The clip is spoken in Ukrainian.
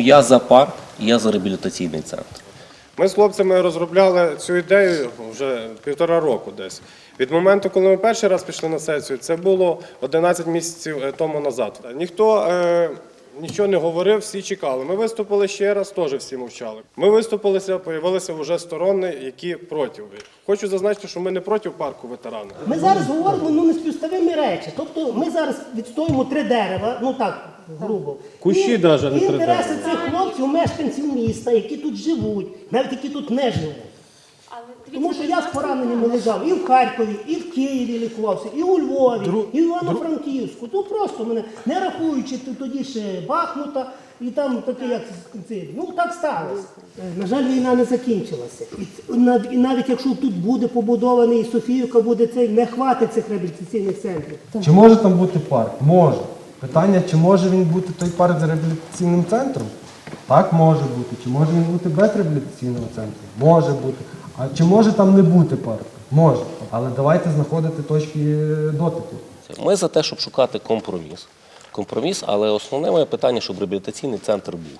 Тому я за парк, я за реабілітаційний центр. Ми з хлопцями розробляли цю ідею вже півтора року десь. Від моменту, коли ми перший раз пішли на сесію, це було 11 місяців е, тому назад. Ніхто е, нічого не говорив, всі чекали. Ми виступили ще раз, теж всі мовчали. Ми виступилися, появилися вже сторони, які проти. Хочу зазначити, що ми не проти парку ветеранів. Ми зараз говоримо ну, неспівставимі речі. Тобто ми зараз відстоїмо три дерева, ну так, грубо. Кущі І даже, не три Інтереси цих хлопців, мешканців міста, які тут живуть, навіть які тут не живуть. Але дивіться, Тому що я з пораненнями лежав і в Харкові, і в Києві лікувався, і у Львові, і в Івано-Франківську. Ну просто мене, не рахуючи т- тоді ще Бахмута, і там таке, як це. Ну так сталося. Е, На жаль, війна не закінчилася. І, ц- нав- і навіть якщо тут буде побудований і Софіївка, буде цей, не хватить цих реабілітаційних центрів. Чи може там бути парк? Може. Питання, чи може він бути той парк з реабілітаційним центром? Так може бути. Чи може він бути без реабілітаційного центру? Може бути. А чи може там не бути парку? Може. Але давайте знаходити точки е, дотику. Ми за те, щоб шукати компроміс. Компроміс, але основне моє питання, щоб реабілітаційний центр був.